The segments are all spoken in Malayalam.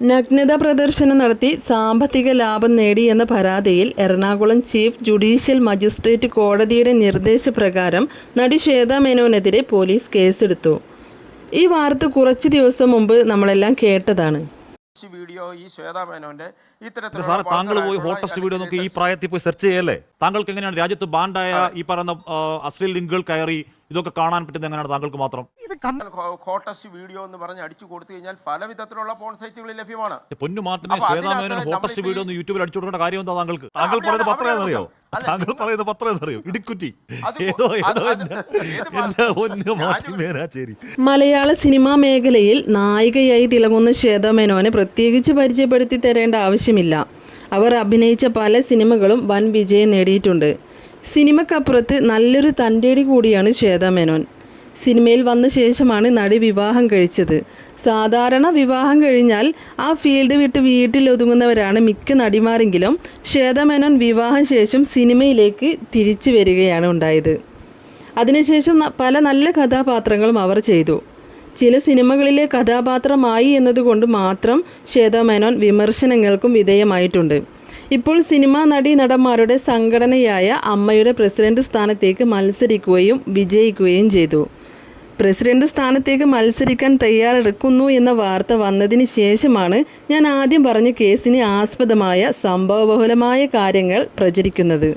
നഗ്നത പ്രദർശനം നടത്തി സാമ്പത്തിക ലാഭം നേടി എന്ന പരാതിയിൽ എറണാകുളം ചീഫ് ജുഡീഷ്യൽ മജിസ്ട്രേറ്റ് കോടതിയുടെ നിർദ്ദേശപ്രകാരം നടി ശ്വേത മേനോനെതിരെ പോലീസ് കേസെടുത്തു. ഈ വാർത്ത കുറച്ച് ദിവസം മുമ്പ് നമ്മളെല്ലാം കേട്ടതാണ്. ഈ വീഡിയോ ഈ ശ്വേതാ മേനോന്റെ ഇത്തരത്തിലുള്ള താങ്കൾ പോയി ഹോട്ടസ്റ്റ് വീഡിയോ നോക്കി ഈ പ്രായത്തിൽ പോയി സെർച്ച് ചെയ്യല്ലേ? താങ്കൾക്ക് എങ്ങനെയാണ് രാജ്യത്ത് ബാൻഡായ ഈ പറയുന്ന അശ്ലീൽ ലിങ്കുകൾ കയറി ഇതൊക്കെ കാണാൻ പറ്റുന്നത് എങ്ങനെയാണ് താങ്കൾക്ക് മാത്രം? ഹോട്ടസ്റ്റ് വീഡിയോ എന്ന് പറഞ്ഞ് അടിച്ചു കൊടുത്തു കഴിഞ്ഞാൽ പല വിധത്തിലുള്ള പോൺ സൈറ്റുകളിൽ ലഭ്യമാണ് പൊന്നു മാർട്ടിനെ അപ്പൊ ശ്വേതാ അതിനകത്ത് മേനോൻ ഹോട്ടസ്റ്റ് നമ്മളിപ്പോ വീഡിയോ ഒന്ന് യൂട്യൂബിൽ അടിച്ചു കൊടുക്കേണ്ട കാര്യം എന്താ താങ്കൾക്ക്? താങ്കൾ പറയുന്ന പത്രം ഏതറിയോ താങ്കൾ പറയുന്നത് പത്രം ഏതറിയോ ഇടിക്കുറ്റി. അത് ഏതോ? പൊന്നു മാർട്ടിൻ മേനാച്ചേരി. മലയാള സിനിമാ മേഖലയിൽ നായികയായി തിളങ്ങുന്ന ശ്വേത മേനോനെ പ്രത്യേകിച്ച് പരിചയപ്പെടുത്തി തരേണ്ട ആവശ്യമില്ല. അവർ അഭിനയിച്ച പല സിനിമകളും വൻ വിജയം നേടിയിട്ടുണ്ട്. സിനിമക്കപ്പുറത്ത് നല്ലൊരു തന്റെടി കൂടിയാണ് ശ്വേത മേനോൻ സിനിമയിൽ വന്ന ശേഷമാണ് നടി വിവാഹം കഴിച്ചത്. സാധാരണ വിവാഹം കഴിഞ്ഞാൽ ആ ഫീൽഡ് വിട്ട് വീട്ടിൽ ഒതുങ്ങുന്നവരാണ് മിക്ക നടിമാരെങ്കിലും. ശ്വേതമേനോൻ വിവാഹം ശേഷം സിനിമയിലേക്ക് തിരിച്ചു വരികയാണ് ഉണ്ടായത്. അതിനുശേഷം പല നല്ല കഥാപാത്രങ്ങളും അവർ ചെയ്തു. ചില സിനിമകളിലെ കഥാപാത്രമായി എന്നതുകൊണ്ട് മാത്രം ശ്വേതമേനോൻ വിമർശനങ്ങൾക്കും വിധേയമായിട്ടുണ്ട്. ഇപ്പോൾ സിനിമാ നടി നടന്മാരുടെ സംഘടനയായ അമ്മയുടെ പ്രസിഡന്റ് സ്ഥാനത്തേക്ക് മത്സരിക്കുകയും വിജയിക്കുകയും ചെയ്തു. പ്രസിഡന്റ് സ്ഥാനത്തേക്ക് മത്സരിക്കാൻ തയ്യാറെടുക്കുന്നു എന്ന വാർത്ത വന്നതിന് ശേഷമാണ് ഞാൻ ആദ്യം പറഞ്ഞ കേസിന് ആസ്പദമായ സംഭവബഹുലമായ കാര്യങ്ങൾ പ്രചരിക്കുന്നത്.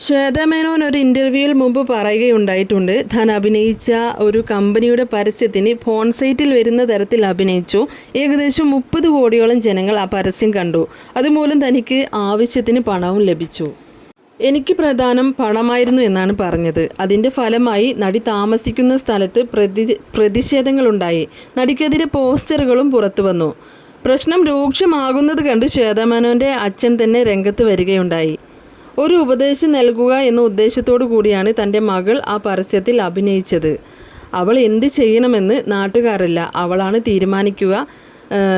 ശ്വേത മേനോൻ ഒരു ഇന്റർവ്യൂവിൽ മുമ്പ് പറയുകയുണ്ടായിട്ടുണ്ട് താൻ അഭിനയിച്ച ഒരു കമ്പനിയുടെ പരസ്യത്തിന് ഫോൺ സൈറ്റിൽ വരുന്ന തരത്തിൽ അഭിനയിച്ചു. ഏകദേശം മുപ്പത് കോടിയോളം ജനങ്ങൾ ആ പരസ്യം കണ്ടു. അതുമൂലം തനിക്ക് ആവശ്യത്തിന് പണവും ലഭിച്ചു. എനിക്ക് പ്രധാനം പണമായിരുന്നു എന്നാണ് പറഞ്ഞത്. അതിന്റെ ഫലമായി നടി താമസിക്കുന്ന സ്ഥലത്ത് പ്രതി പ്രതിഷേധങ്ങളുണ്ടായി. നടിക്കെതിരെ പോസ്റ്ററുകളും പുറത്തു വന്നു. പ്രശ്നം രൂക്ഷമാകുന്നത് കണ്ട് ശ്വേതമേനോന്റെ അച്ഛൻ തന്നെ രംഗത്ത് വരികയുണ്ടായി. ഒരു ഉപദേശം നൽകുക എന്ന ഉദ്ദേശത്തോടു കൂടിയാണ് തന്റെ മകൾ ആ പരസ്യത്തിൽ അഭിനയിച്ചത്. അവൾ എന്ത് ചെയ്യണമെന്ന് നാട്ടുകാരല്ല. അവളാണ് തീരുമാനിക്കുക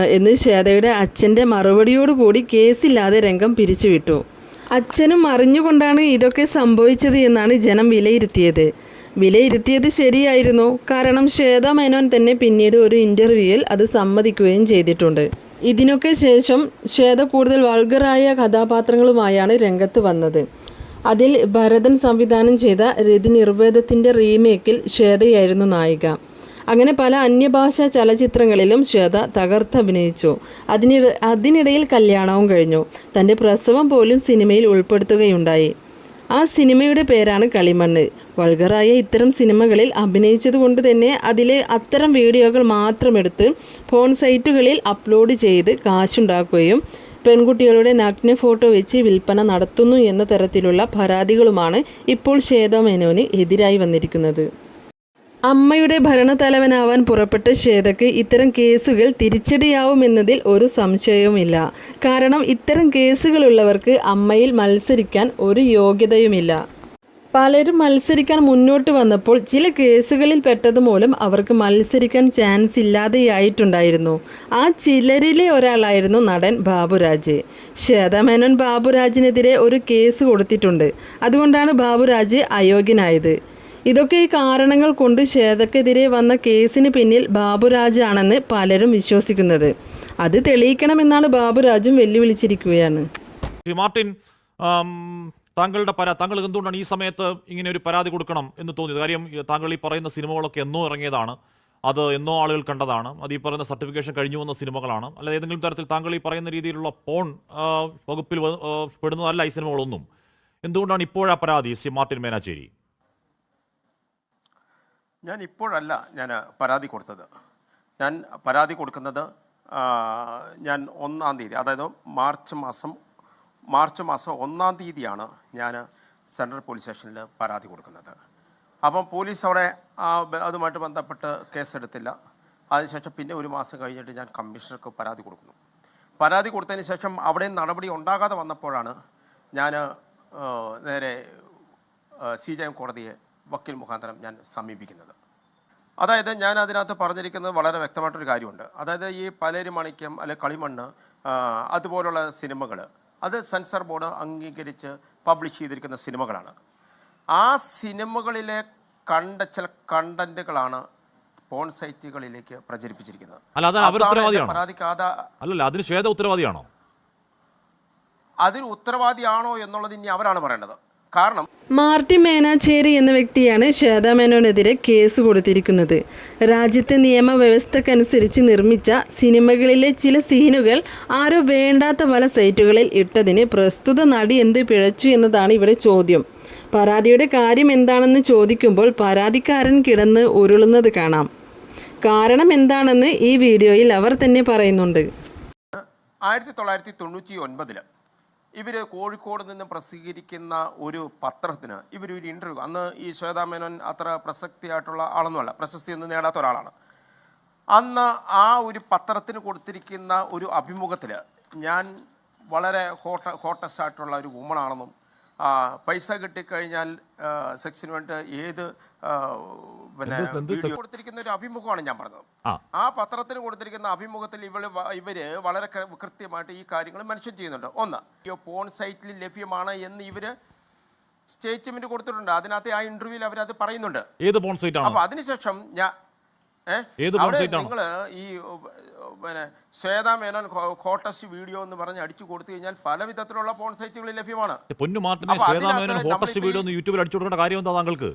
എന്ന് ശ്വേതയുടെ അച്ഛന്റെ മറുപടിയോടുകൂടി കേസില്ലാതെ രംഗം പിരിച്ചുവിട്ടു. അച്ഛനും അറിഞ്ഞുകൊണ്ടാണ് ഇതൊക്കെ സംഭവിച്ചത് എന്നാണ് ജനം വിലയിരുത്തിയത്. വിലയിരുത്തിയത് ശരിയായിരുന്നു. കാരണം ശ്വേത മേനോൻ തന്നെ പിന്നീട് ഒരു ഇന്റർവ്യൂവിൽ അത് സമ്മതിക്കുകയും ചെയ്തിട്ടുണ്ട്. ഇതിനൊക്കെ ശേഷം ശ്വേത കൂടുതൽ വൾഗറായ കഥാപാത്രങ്ങളുമായാണ് രംഗത്ത് വന്നത്. അതിൽ ഭരതൻ സംവിധാനം ചെയ്ത രതി നിർവേദത്തിന്റെ റീമേക്കിൽ ശ്വേതയായിരുന്നു നായിക. അങ്ങനെ പല അന്യഭാഷാ ചലച്ചിത്രങ്ങളിലും ശ്വേത തകർത്തഭിനയിച്ചു അതിന് അതിനിടയിൽ കല്യാണവും കഴിഞ്ഞു. തന്റെ പ്രസവം പോലും സിനിമയിൽ ഉൾപ്പെടുത്തുകയുണ്ടായി. ആ സിനിമയുടെ പേരാണ് കളിമണ്ണ്. വൾഗറായ ഇത്തരം സിനിമകളിൽ അഭിനയിച്ചതുകൊണ്ട് തന്നെ അതിലെ അത്തരം വീഡിയോകൾ മാത്രമെടുത്ത് ഫോൺ സൈറ്റുകളിൽ അപ്ലോഡ് ചെയ്ത് കാശുണ്ടാക്കുകയും പെൺകുട്ടികളുടെ നഗ്ന ഫോട്ടോ വെച്ച് വിൽപ്പന നടത്തുന്നു എന്ന തരത്തിലുള്ള പരാതികളുമാണ് ഇപ്പോൾ ശ്വേത മേനോന് എതിരായി വന്നിരിക്കുന്നത്. അമ്മയുടെ ഭരണത്തലവനാവാൻ പുറപ്പെട്ട ശ്വേതയ്ക്ക് ഇത്തരം കേസുകൾ തിരിച്ചടിയാവുമെന്നതിൽ ഒരു സംശയവുമില്ല. കാരണം ഇത്തരം കേസുകളുള്ളവർക്ക് അമ്മയിൽ മത്സരിക്കാൻ ഒരു യോഗ്യതയുമില്ല. പലരും മത്സരിക്കാൻ മുന്നോട്ട് വന്നപ്പോൾ ചില കേസുകളിൽ പെട്ടതുമൂലം അവർക്ക് മത്സരിക്കാൻ ചാൻസ് ഇല്ലാതെയായിട്ടുണ്ടായിരുന്നു. ആ ചിലരിലെ ഒരാളായിരുന്നു നടൻ ബാബുരാജ്. ശ്വേതമേനോൻ ബാബുരാജിനെതിരെ ഒരു കേസ് കൊടുത്തിട്ടുണ്ട്. അതുകൊണ്ടാണ് ബാബുരാജ് അയോഗ്യനായത്. ഇതൊക്കെ ഈ കാരണങ്ങൾ കൊണ്ട് ശ്വേതക്കെതിരെ വന്ന കേസിന് പിന്നിൽ ബാബുരാജാണെന്ന് പലരും വിശ്വസിക്കുന്നത്. അത് തെളിയിക്കണമെന്നാണ് ബാബുരാജും വെല്ലുവിളിച്ചിരിക്കുകയാണ്. മാർട്ടിൻ താങ്കളുടെ പരാ താങ്കൾ എന്തുകൊണ്ടാണ് ഈ സമയത്ത് ഇങ്ങനെ ഒരു പരാതി കൊടുക്കണം എന്ന് തോന്നിയത്? കാര്യം താങ്കൾ ഈ പറയുന്ന സിനിമകളൊക്കെ എന്നോ ഇറങ്ങിയതാണ്. അത് എന്നോ ആളുകൾ കണ്ടതാണ്. അത് ഈ പറയുന്ന സർട്ടിഫിക്കേഷൻ കഴിഞ്ഞു വന്ന സിനിമകളാണ്. അല്ല ഏതെങ്കിലും തരത്തിൽ താങ്കൾ ഈ പറയുന്ന രീതിയിലുള്ള പോൺ വകുപ്പിൽ പെടുന്നതല്ല ഈ സിനിമകളൊന്നും. എന്തുകൊണ്ടാണ് ഇപ്പോഴാ പരാതി ശ്രീ മാർട്ടിൻ മേനാച്ചേരി? ഞാൻ ഇപ്പോഴല്ല ഞാൻ പരാതി കൊടുത്തത്. ഞാൻ പരാതി കൊടുക്കുന്നത് ഞാൻ ഒന്നാം തീയതി അതായത് മാർച്ച് മാസം മാർച്ച് മാസം ഒന്നാം തീയതിയാണ് ഞാൻ സെൻട്രൽ പോലീസ് സ്റ്റേഷനിൽ പരാതി കൊടുക്കുന്നത്. അപ്പം പോലീസ് അവിടെ അതുമായിട്ട് ബന്ധപ്പെട്ട് കേസെടുത്തില്ല. അതിനുശേഷം പിന്നെ ഒരു മാസം കഴിഞ്ഞിട്ട് ഞാൻ കമ്മീഷണർക്ക് പരാതി കൊടുക്കുന്നു. പരാതി കൊടുത്തതിന് ശേഷം അവിടെ നടപടി ഉണ്ടാകാതെ വന്നപ്പോഴാണ് ഞാൻ നേരെ സി ജെ എം കോടതിയെ വക്കീൽ മുഖാന്തരം ഞാൻ സമീപിക്കുന്നത്. അതായത് ഞാൻ അതിനകത്ത് പറഞ്ഞിരിക്കുന്നത് വളരെ വ്യക്തമായിട്ടൊരു കാര്യമുണ്ട്. അതായത് ഈ പലേരി മണിക്കം അല്ലെ കളിമണ്ണ് അതുപോലുള്ള സിനിമകൾ അത് സെൻസർ ബോർഡ് അംഗീകരിച്ച് പബ്ലിഷ് ചെയ്തിരിക്കുന്ന സിനിമകളാണ്. ആ സിനിമകളിലെ കണ്ട ചില കണ്ടന്റുകളാണ് പോൺ സൈറ്റുകളിലേക്ക് പ്രചരിപ്പിച്ചിരിക്കുന്നത് അല്ലല്ല അതിന് ശ്വേത ഉത്തരവാദിയാണോ? അതിന് ഉത്തരവാദിയാണോ എന്നുള്ളത് ഇനി അവരാണ് പറയേണ്ടത്. കാരണം മാർട്ടി മേനാച്ചേരി എന്ന വ്യക്തിയാണ് ശ്വേതാ മേനോനെതിരെ കേസ് കൊടുത്തിരിക്കുന്നത്. രാജ്യത്തെ നിയമവ്യവസ്ഥക്കനുസരിച്ച് നിർമ്മിച്ച സിനിമകളിലെ ചില സീനുകൾ ആരോ വേണ്ടാത്ത പല സൈറ്റുകളിൽ ഇട്ടതിന് പ്രസ്തുത നടി എന്ത് പിഴച്ചു എന്നതാണ് ഇവിടെ ചോദ്യം. പരാതിയുടെ കാര്യം എന്താണെന്ന് ചോദിക്കുമ്പോൾ പരാതിക്കാരൻ കിടന്ന് ഉരുളുന്നത് കാണാം. കാരണം എന്താണെന്ന് ഈ വീഡിയോയിൽ അവർ തന്നെ പറയുന്നുണ്ട്. ആയിരത്തി തൊള്ളായിരത്തി തൊണ്ണൂറ്റി ഒൻപതിൽ ഇവർ കോഴിക്കോട് നിന്ന് പ്രസിദ്ധീകരിക്കുന്ന ഒരു പത്രത്തിന് ഇവർ ഒരു ഇന്റർവ്യൂ അന്ന് ഈ ശ്വേതാ മേനോൻ അത്ര പ്രസക്തിയായിട്ടുള്ള ആളൊന്നുമല്ല. പ്രശസ്തിയൊന്നും നേടാത്ത ഒരാളാണ്. അന്ന് ആ ഒരു പത്രത്തിന് കൊടുത്തിരിക്കുന്ന ഒരു അഭിമുഖത്തിൽ ഞാൻ വളരെ ഹോട്ട ഹോട്ടസ്റ്റായിട്ടുള്ള ഒരു വുമണാണെന്നും പൈസ കിട്ടിക്കഴിഞ്ഞാൽ സെക്സിന് വേണ്ടി ഏത് പിന്നെ വീഡിയോ കൊടുത്തിരിക്കുന്ന ഒരു അഭിമുഖമാണ് ഞാൻ പറഞ്ഞത്. ആ. പത്രത്തിന് കൊടുത്തിരിക്കുന്ന അഭിമുഖത്തിൽ ഇവൾ ഇവർ വളരെ കൃത്യമായിട്ട് ഈ കാര്യങ്ങൾ മെൻഷൻ ചെയ്യുന്നുണ്ട്. ഒന്ന് പോൺ സൈറ്റിൽ ലഭ്യമാണ് എന്ന് ഇവർ സ്റ്റേറ്റ്മെന്റ് കൊടുത്തിട്ടുണ്ട്. അതിനകത്ത് ആ ഇന്റർവ്യൂവിൽ അവരത് പറയുന്നുണ്ട്. അപ്പൊ അതിനുശേഷം ഞാൻ നിങ്ങൾ ഈ പിന്നെ ശ്വേതാ മേനോൻ കോട്ടസ് വീഡിയോ എന്ന് പറഞ്ഞ് അടിച്ചു കൊടുത്തു കഴിഞ്ഞാൽ പല വിധത്തിലുള്ള പോൺ സൈറ്റുകൾ ലഭ്യമാണ് പൊന്നു മാർട്ടിനെ അപ്പൊ ശ്വേതാ മേനോൻ ഹോട്ടസ്റ്റ് വീഡിയോ ഒന്ന് യൂട്യൂബിൽ അടിച്ചു കൊടുക്കേണ്ട കാര്യം എന്താ താങ്കൾക്ക്?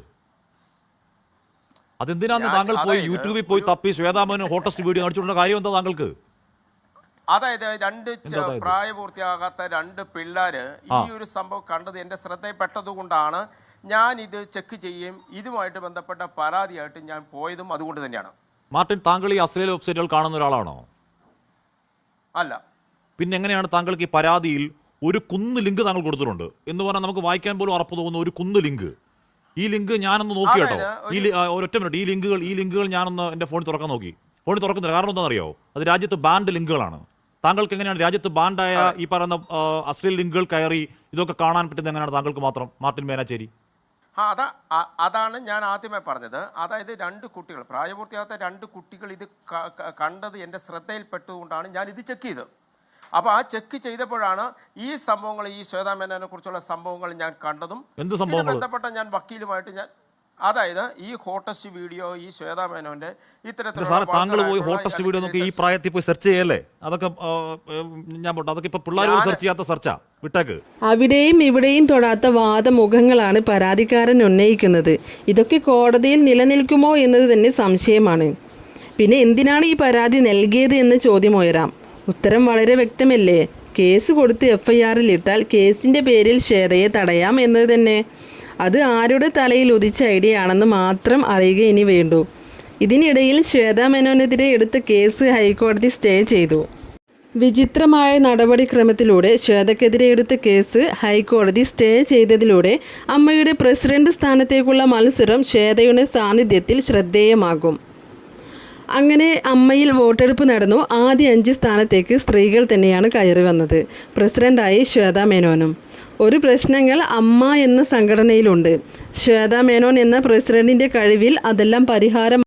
അതെന്തിനാന്ന് താങ്കൾ പോയി യൂട്യൂബിൽ പോയി തപ്പി ശ്വേതാ ഹോട്ടസ്റ്റ് വീഡിയോ അടിച്ചു കൊടുക്കേണ്ട കാര്യം എന്താ താങ്കൾക്ക്? അതായത് രണ്ട്? പ്രായപൂർത്തിയാകാത്ത രണ്ട് പിള്ളേര് ഈ ഒരു സംഭവം കണ്ടത് എന്റെ ശ്രദ്ധയിൽപ്പെട്ടത് കൊണ്ടാണ് ഞാൻ ഇത് ചെക്ക് ചെയ്യും ഇതുമായിട്ട് ബന്ധപ്പെട്ട പരാതിയായിട്ട് ഞാൻ പോയതും അതുകൊണ്ട് തന്നെയാണ്. മാർട്ടിൻ താങ്കൾ ഈ അശ്ലീല വെബ്സൈറ്റുകൾ കാണുന്ന ഒരാളാണോ? അല്ല. പിന്നെ എങ്ങനെയാണ് താങ്കൾക്ക് ഈ പരാതിയിൽ ഒരു കുന്ന് ലിങ്ക് താങ്കൾ കൊടുത്തിട്ടുണ്ട്? എന്ന് പറഞ്ഞാൽ നമുക്ക് വായിക്കാൻ പോലും ഉറപ്പ് തോന്നുന്ന ഒരു കുന്ന് ലിങ്ക്. ഈ ലിങ്ക് ഞാനൊന്ന് നോക്കി കേട്ടോ. ഈ ഒറ്റ ഒരൊറ്റ മിനിറ്റ്. ഈ ലിങ്കുകൾ ഈ ലിങ്കുകൾ ഞാനൊന്ന് എന്റെ ഫോണിൽ തുറക്കാൻ നോക്കി. ഫോണിൽ തുറക്കുന്നില്ല കാരണം എന്താണെന്നറിയോ അത് രാജ്യത്ത് ബാൻഡ് ലിങ്കുകളാണ്. താങ്കൾക്ക് എങ്ങനെയാണ് രാജ്യത്ത് ബാൻഡായ ഈ പറയുന്ന അശ്ലീൽ ലിങ്കുകൾ കയറി ഇതൊക്കെ കാണാൻ പറ്റുന്നത് എങ്ങനെയാണ് താങ്കൾക്ക് മാത്രം? മാർട്ടിൻ മേനാച്ചേരി. ആ അതാ അതാണ് ഞാൻ ആദ്യമേ പറഞ്ഞത്. അതായത് രണ്ട് കുട്ടികൾ പ്രായപൂർത്തിയാകാത്ത രണ്ട് കുട്ടികൾ ഇത് കണ്ടത് എന്റെ ശ്രദ്ധയിൽപ്പെട്ടുകൊണ്ടാണ് ഞാൻ ഇത് ചെക്ക് ചെയ്തത്. അപ്പോൾ ആ ചെക്ക് ചെയ്തപ്പോഴാണ് ഈ സംഭവങ്ങൾ ഈ ശ്വേതാ മേനോനെ കുറിച്ചുള്ള സംഭവങ്ങൾ ഞാൻ കണ്ടതും എന്ത് ബന്ധപ്പെട്ട ഞാൻ വക്കീലുമായിട്ട് ഞാൻ അതായത് ഈ ഹോട്ടസ്റ്റ് വീഡിയോ ഈ ശ്വേതാ മേനോന്റെ ഇത്തരത്തിലുള്ള സാറേ താങ്കൾ പോയി ഹോട്ടസ്റ്റ് വീഡിയോ നോക്കി ഈ പ്രായത്തിൽ പോയി സെർച്ച് ചെയ്യല്ലേ? അതൊക്കെ ഞാൻ പോട്ടെ. അതൊക്കെ ഇപ്പൊ പിള്ളേർ സെർച്ച് ചെയ്യാത്ത സെർച്ചാ വിട്ടേക്ക്. അവിടെയും ഇവിടെയും തൊടാത്ത വാദമുഖങ്ങളാണ് പരാതിക്കാരൻ ഉന്നയിക്കുന്നത്. ഇതൊക്കെ കോടതിയിൽ നിലനിൽക്കുമോ എന്നത് തന്നെ സംശയമാണ്. പിന്നെ എന്തിനാണ് ഈ പരാതി നൽകിയത് എന്ന് ചോദ്യം ഉയരാം. ഉത്തരം വളരെ വ്യക്തമല്ലേ? കേസ് കൊടുത്ത് എഫ്ഐആറിൽ ഇട്ടാൽ കേസിന്റെ പേരിൽ ശ്വേതയെ തടയാം എന്നത് തന്നെ. അത് ആരുടെ തലയിൽ ഉദിച്ച ഐഡിയ ആണെന്ന് മാത്രം അറിയുക ഇനി വേണ്ടു. ഇതിനിടയിൽ ശ്വേതാ മേനോനെതിരെ എടുത്ത കേസ് ഹൈക്കോടതി സ്റ്റേ ചെയ്തു. വിചിത്രമായ നടപടിക്രമത്തിലൂടെ ശ്വേതക്കെതിരെ എടുത്ത കേസ് ഹൈക്കോടതി സ്റ്റേ ചെയ്തതിലൂടെ അമ്മയുടെ പ്രസിഡന്റ് സ്ഥാനത്തേക്കുള്ള മത്സരം ശ്വേതയുടെ സാന്നിധ്യത്തിൽ ശ്രദ്ധേയമാകും. അങ്ങനെ അമ്മയിൽ വോട്ടെടുപ്പ് നടന്നു. ആദ്യ അഞ്ച് സ്ഥാനത്തേക്ക് സ്ത്രീകൾ തന്നെയാണ് കയറി വന്നത്. പ്രസിഡന്റായി ശ്വേതാ മേനോനും. ഒരു പ്രശ്നങ്ങൾ അമ്മ എന്ന സംഘടനയിലുണ്ട്. ശ്വേതാ മേനോൻ എന്ന പ്രസിഡന്റിന്റെ കഴിവിൽ അതെല്ലാം പരിഹാരം